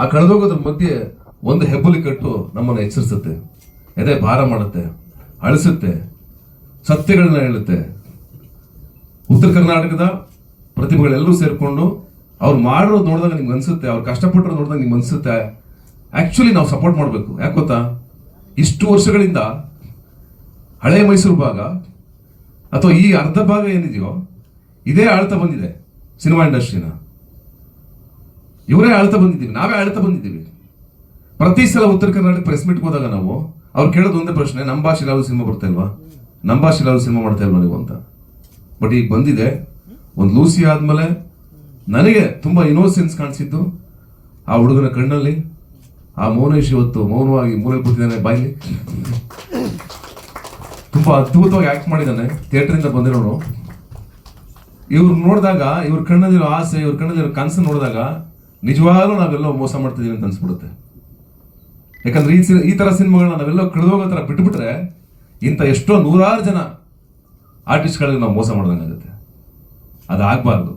ಆ ಕಳೆದೋಗೋದ್ರ ಮಧ್ಯೆ ಒಂದು ಹೆಬ್ಬುಲಿ ಕಟ್ಟು ನಮ್ಮನ್ನು ಎಚ್ಚರಿಸುತ್ತೆ, ಎದೆ ಭಾರ ಮಾಡುತ್ತೆ, ಅಳಿಸುತ್ತೆ, ಸತ್ಯಗಳನ್ನ ಹೇಳುತ್ತೆ. ಉತ್ತರ ಕರ್ನಾಟಕದ ಪ್ರತಿಭೆಗಳೆಲ್ಲರೂ ಸೇರಿಕೊಂಡು ಅವ್ರು ಮಾಡಿರೋದು ನೋಡಿದಾಗ ನಿಮ್ಗೆ ಅನ್ಸುತ್ತೆ, ಅವ್ರು ಕಷ್ಟಪಟ್ಟರು ನೋಡಿದಾಗ ನಿಮ್ಗೆ ಅನ್ಸುತ್ತೆ. ಆಕ್ಚುಲಿ ನಾವು ಸಪೋರ್ಟ್ ಮಾಡಬೇಕು. ಯಾಕೆ ಗೊತ್ತಾ? ಇಷ್ಟು ವರ್ಷಗಳಿಂದ ಹಳೆ ಮೈಸೂರು ಭಾಗ ಅಥವಾ ಈ ಅರ್ಧ ಭಾಗ ಏನಿದೆಯೋ, ಇದೇ ಆಳ್ತಾ ಬಂದಿದೆ ಸಿನಿಮಾ ಇಂಡಸ್ಟ್ರಿನ. ಇವರೇ ಆಳ್ತಾ ಬಂದಿದ್ದೀವಿ, ನಾವೇ ಆಳ್ತಾ ಬಂದಿದ್ದೀವಿ. ಪ್ರತಿ ಸಲ ಉತ್ತರ ಕರ್ನಾಟಕ ಪ್ರೆಸ್ ಮೀಟ್ಗೆ ಹೋದಾಗ ನಾವು, ಅವ್ರು ಕೇಳೋದು ಒಂದೇ ಪ್ರಶ್ನೆ, ನಮ್ಮ ಭಾಷೆ ಸಿನಿಮಾ ಬರ್ತಾ ಇಲ್ವಾ? ನಮ್ಮ ಭಾಷೆ ಸಿನಿಮಾ ಮಾಡ್ತಾ ಇಲ್ವಾ ನೀವು ಅಂತ. ಬಟ್ ಈಗ ಬಂದಿದೆ, ಒಂದು ಲೂಸಿ ಆದ್ಮೇಲೆ ನನಗೆ ತುಂಬ ಇನೋಸೆನ್ಸ್ ಕಾಣಿಸಿದ್ದು ಆ ಹುಡುಗನ ಕಣ್ಣಲ್ಲಿ, ಆ ಮೌನೇಶ್ ಇವತ್ತು ಮೌನವಾಗಿ ಮೂಲೆ ಕೂತಿದ್ದಾನೆ ಬಾಯ್ಲಿ ತುಂಬ ಅದ್ಭುತವಾಗಿ ಆಕ್ಟ್ ಮಾಡಿದ್ದಾನೆ ಥಿಯೇಟರಿಂದ ಬಂದಿರೋನು. ಇವ್ರು ನೋಡಿದಾಗ, ಇವ್ರ ಕಣ್ಣಲ್ಲಿರೋ ಆಸೆ, ಇವ್ರ ಕಣ್ಣಲ್ಲಿರೋ ಕನಸು ನೋಡಿದಾಗ ನಿಜವಾಗ್ಲೂ ನಾವೆಲ್ಲೋ ಮೋಸ ಮಾಡ್ತಿದ್ದೀವಿ ಅಂತ ಅನ್ಸ್ಬಿಡುತ್ತೆ. ಯಾಕಂದ್ರೆ ಈ ಈ ತರ ಸಿನಿಮಾಗಳನ್ನ ನಾವೆಲ್ಲೋ ಕಳೆದೋಗೋ ತರ ಬಿಟ್ಬಿಟ್ರೆ ಇಂಥ ಎಷ್ಟೋ ನೂರಾರು ಜನ ಆರ್ಟಿಸ್ಟ್ಗಳಿಗೆ ನಾವು ಮೋಸ ಮಾಡ್ದಂಗಾಗುತ್ತೆ. ಅದಾಗಬಾರ್ದು.